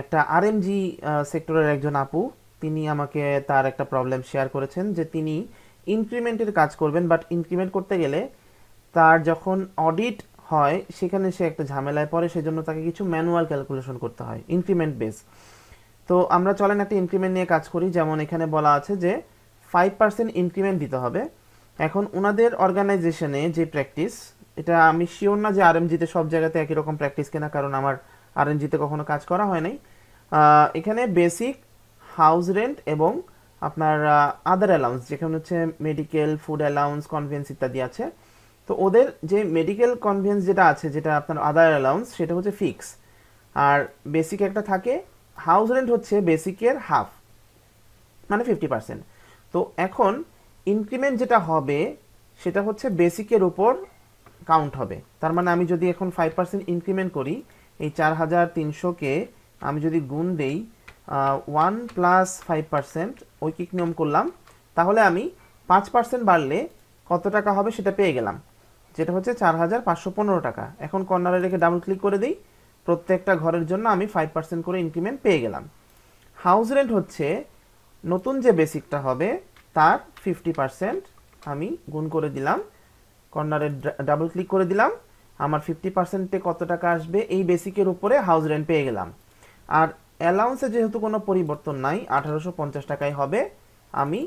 একটা আরএমজি সেক্টরের একজন আপু, তিনি আমাকে তার একটা প্রবলেম শেয়ার করেছেন যে তিনি ইনক্রিমেন্টের কাজ করবেন বাট ইনক্রিমেন্ট করতে গেলে তার যখন অডিট হয়, সেখানে সে একটা ঝামেলায় পড়ে, সেজন্য তাকে কিছু ম্যানুয়াল ক্যালকুলেশন করতে হয় ইনক্রিমেন্ট বেস তো আমরা চলেন একটা ইনক্রিমেন্ট নিয়ে কাজ করি, যেমন এখানে বলা আছে যে ফাইভ পার্সেন্ট ইনক্রিমেন্ট দিতে হবে। এখন ওনাদের অর্গানাইজেশনে যে প্র্যাকটিস এটা আমি শিওর না যে আরএমজিতে সব জায়গাতে একই রকম প্র্যাকটিস কেনা, কারণ আমার আরএমজিতে কখনো কাজ করা হয় নাই। এখানে বেসিক হাউস রেন্ট এবং আপনার আদার অ্যালাউন্স যেখানে হচ্ছে মেডিকেল ফুড অ্যালাউন্স কনভেন্স ইত্যাদি আছে। তো ওদের যে মেডিকেল কনভেন্স যেটা আছে, যেটা আপনার আদার অ্যালাউন্স সেটা হচ্ছে ফিক্স আর বেসিক একটা থাকে হাউস রেন্ট হচ্ছে বেসিকের হাফ মানে ফিফটি পার্সেন্ট তো এখন ইনক্রিমেন্ট যেটা হবে, সেটা হচ্ছে বেসিকের উপর কাউন্ট হবে। তার মানে আমি যদি এখন ফাইভ পার্সেন্ট ইনক্রিমেন্ট করি এই চার হাজার তিনশোকে আমি যদি গুণ দেই ওয়ান প্লাস ফাইভ পার্সেন্ট ঐকিক নিয়ম করলাম, তাহলে আমি পাঁচ পার্সেন্ট বাড়লে কত টাকা হবে সেটা পেয়ে গেলাম। যেটা হচ্ছে চার হাজার পাঁচশো পনেরো টাকা। এখন কর্নারে রেখে ডাবল ক্লিক করে দিই, প্রত্যেকটা ঘরের জন্য আমি ফাইভ পার্সেন্ট করে ইনক্রিমেন্ট পেয়ে গেলাম। হাউস রেন্ট হচ্ছে, নতুন যে বেসিকটা হবে, তার ফিফটি পার্সেন্ট আমি গুণ করে দিলাম। কর্নারে ডাবল ক্লিক করে দিলাম। আমার ফিফটি পার্সেন্টে কত টাকা আসবে? এই বেসিকের উপরে হাউস রেন্ট পেয়ে গেলাম। আর অ্যালাউন্সে যেহেতু কোনো পরিবর্তন নাই, আঠারোশো পঞ্চাশ টাকায় হবে। আমি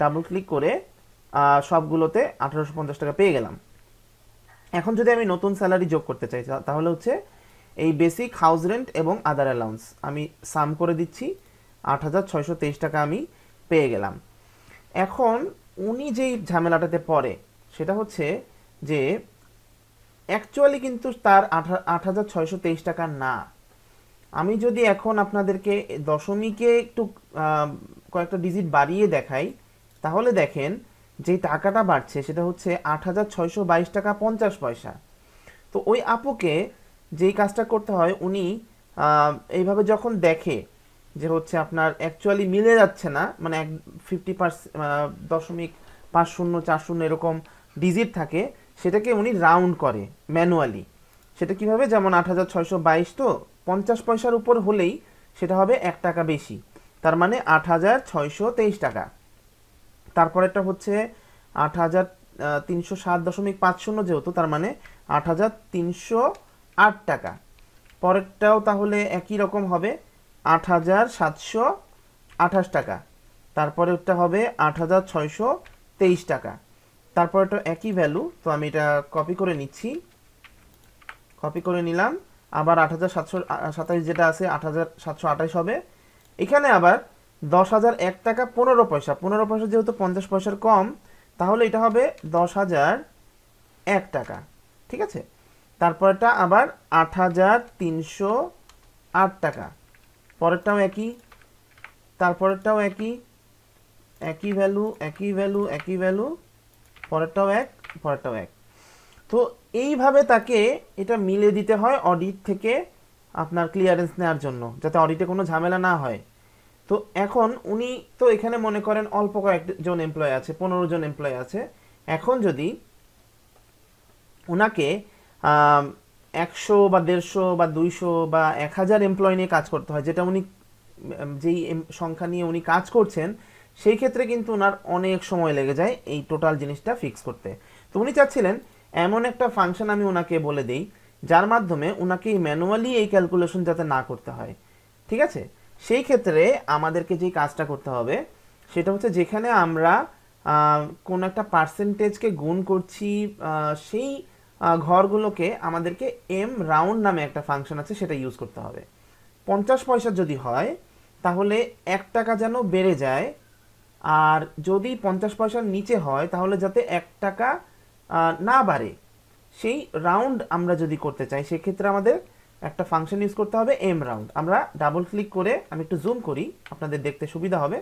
ডাবল ক্লিক করে সবগুলোতে আঠারোশো পঞ্চাশ টাকা পেয়ে গেলাম। এখন যদি আমি নতুন স্যালারি যোগ করতে চাই তাহলে হচ্ছে এই বেসিক হাউস রেন্ট এবং আদার অ্যালাউন্স আমি সাম করে দিচ্ছি, আট হাজার ছয়শো তেইশ টাকা আমি পেয়ে গেলাম। এখন উনি যেই ঝামেলাটাতে পড়ে, সেটা হচ্ছে যে অ্যাকচুয়ালি কিন্তু তার আট হাজার ছয়শো তেইশ টাকা না। আমি যদি এখন আপনাদেরকে দশমিকে একটু কয়েকটা ডিজিট বাড়িয়ে দেখাই, তাহলে দেখেন যে টাকাটা বাড়ছে সেটা হচ্ছে আট হাজার ছয়শো বাইশ টাকা পঞ্চাশ পয়সা। তো ওই আপুকে যেই কাজটা করতে হয়, উনি এইভাবে যখন দেখে যে হচ্ছে আপনার অ্যাকচুয়ালি মিলে যাচ্ছে না মানে এক ফিফটি পার্সেন্ট দশমিক পাঁচ শূন্য, চার শূন্য এরকম ডিজিট থাকে সেটাকে উনি রাউন্ড করে, ম্যানুয়ালি। সেটা কীভাবে? যেমন আট হাজার ছয়শো বাইশ তো, পঞ্চাশ পয়সার উপর হলেই সেটা হবে এক টাকা বেশি। তার মানে আট হাজার ছয়শো তেইশ টাকা। তারপরেরটা হচ্ছে আট হাজার তিনশো সাত দশমিক পাঁচ শূন্য যেহেতু, তার মানে আট হাজার তিনশো আট টাকা। পরেরটাও তাহলে একই রকম হবে, আট হাজার সাতশো আঠাশ টাকা। তারপরেরটা হবে আট হাজার ছয়শো তেইশ টাকা। তারপরেটা একই ভ্যালু তো আমি এটা কপি করে নিচ্ছি। কপি করে নিলাম। আবার আট হাজার সাতশো যেটা আছে, আট হাজার সাতশো হবে। এখানে আবার দশ হাজার এক টাকা পনেরো পয়সা। পনেরো পয়সা যেহেতু পঞ্চাশ পয়সার কম, তাহলে এটা হবে দশ হাজার এক টাকা। ঠিক আছে? তারপরটা আবার আট হাজার তিনশো আট টাকা। পরেরটাও একই। তারপরেরটাও একই। একই ভ্যালু একই ভ্যালু একই ভ্যালু পরেরটাও এক পরেরটাও এক। তো এইভাবে তাকে এটা মিলে দিতে হয় অডিট থেকে আপনার ক্লিয়ারেন্স নেওয়ার জন্য, যাতে অডিটে কোনো ঝামেলা না হয়। তো এখন উনি তো এখানে মনে করেন অল্প কয়েকজন এমপ্লয় আছে, পনেরো জন এমপ্লয় আছে। এখন যদি ওনাকে একশো বা দেড়শো বা দুইশো বা এক হাজার এমপ্লয় নিয়ে কাজ করতে হয়, যেটা উনি যেই সংখ্যা নিয়ে উনি কাজ করছেন সেই ক্ষেত্রে কিন্তু ওনার অনেক সময় লেগে যায় এই টোটাল জিনিসটা ফিক্স করতে। তো উনি চাচ্ছিলেন, এমন একটা ফাংশন আমি ওনাকে বলে দিই, যার মাধ্যমে ওনাকে ম্যানুয়ালি এই ক্যালকুলেশন যাতে না করতে হয়। ঠিক আছে? সেই ক্ষেত্রে আমাদেরকে যে কাজটা করতে হবে, সেটা হচ্ছে যেখানে আমরা কোন একটা পার্সেন্টেজকে গুণ করছি সেই ঘরগুলোকে আমাদেরকে এম রাউন্ড নামে একটা ফাংশন আছে, সেটা ইউজ করতে হবে। পঞ্চাশ পয়সা যদি হয়, তাহলে এক টাকা যেন বেড়ে যায় আর যদি পঞ্চাশ পয়সার নিচে হয়, তাহলে যাতে এক টাকা না বাড়ে। সেই রাউন্ড আমরা যদি করতে চাই, সেক্ষেত্রে আমাদের একটা ফাংশন ইউজ করতে হবে এম রাউন্ড আমরা ডাবল ক্লিক করে, আমি একটু জুম করি, আপনাদের দেখতে সুবিধা হবে।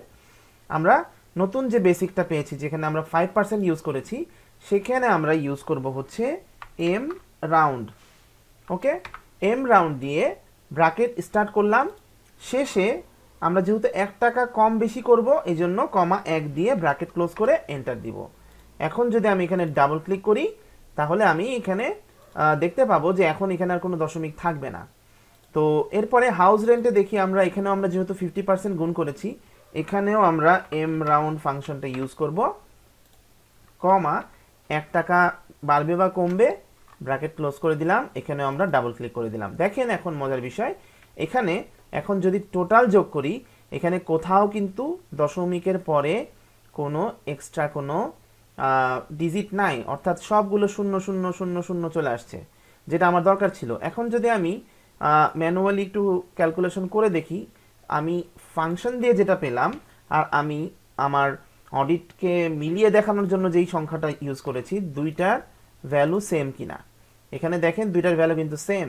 আমরা নতুন যে বেসিকটা পেয়েছি, যেখানে আমরা ফাইভ পার্সেন্ট ইউজ করেছি, সেখানে আমরা ইউজ করব হচ্ছে M round okay M round দিয়ে ব্রাকেট স্টার্ট করলাম। শেষে আমরা যেহেতু এক টাকা কম বেশি করব এই জন্য কমা এক দিয়ে ব্র্যাকেট ক্লোজ করে এন্টার দিব। এখন যদি আমি এখানে ডাবল ক্লিক করি, তাহলে আমি এখানে দেখতে পাবো যে এখন এখানে আর কোনো দশমিক থাকবে না। তো এরপরে হাউস রেন্টে দেখি আমরা, এখানেও আমরা যেহেতু ফিফটি পার্সেন্ট গুণ করেছি, এখানেও আমরা এম রাউন্ড ফাংশনটা ইউজ করব। কমা এক টাকা বাড়বে বা কমবে, ব্র্যাকেট ক্লোজ করে দিলাম, এখানেও আমরা ডাবল ক্লিক করে দিলাম। দেখেন এখন মজার বিষয়, এখানে এখন যদি টোটাল যোগ করি, এখানে কোথাও কিন্তু দশমিকের পরে কোনো এক্সট্রা কোনো ডিজিট নাই, অর্থাৎ সবগুলো শূন্য শূন্য শূন্য শূন্য চলে আসছে, যেটা আমার দরকার ছিল। এখন যদি আমি ম্যানুয়ালি একটু ক্যালকুলেশন করে দেখি, আমি ফাংশন দিয়ে যেটা পেলাম, আর আমি আমার অডিটকে মিলিয়ে দেখানোর জন্য যেই সংখ্যাটা ইউজ করেছি, দুইটার ভ্যালু সেম কিনা। এখানে দেখেন দুইটার ভ্যালু কিন্তু সেম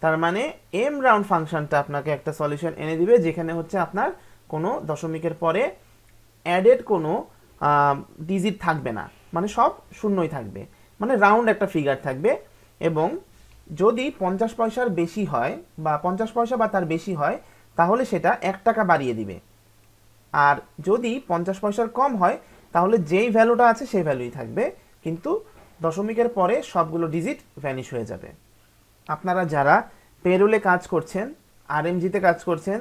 তার মানে এম রাউন্ড ফাংশনটা আপনাকে একটা সলিউশন এনে দিবে, যেখানে হচ্ছে আপনার কোনো দশমিকের পরে অ্যাডেড কোনো ডিজিট থাকবে না। মানে সব শূন্যই থাকবে। মানে রাউন্ড একটা ফিগার থাকবে। এবং যদি পঞ্চাশ পয়সার বেশি হয়, বা পঞ্চাশ পয়সা বা তার বেশি হয়, তাহলে সেটা এক টাকা বাড়িয়ে দিবে। আর যদি পঞ্চাশ পয়সার কম হয়, তাহলে যেই ভ্যালুটা আছে, সেই ভ্যালুই থাকবে। কিন্তু দশমিকের পরে সবগুলো ডিজিট ভ্যানিশ হয়ে যাবে। আপনারা যারা পেরোলে কাজ করছেন, আরএমজিতে কাজ করছেন,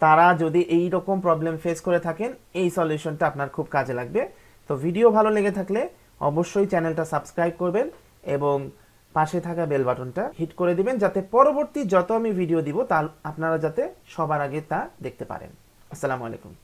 তারা যদি এই রকম প্রবলেম ফেস করে থাকেন, এই সলিউশনটা আপনার খুব কাজে লাগবে। তো ভিডিও ভালো লেগে থাকলে অবশ্যই চ্যানেলটা সাবস্ক্রাইব করবেন এবং পাশে থাকা বেল বাটনটা হিট করে দিবেন যাতে পরবর্তী যত আমি ভিডিও দিব তা আপনারা যাতে সবার আগে তা দেখতে পারেন। আসসালামু আলাইকুম।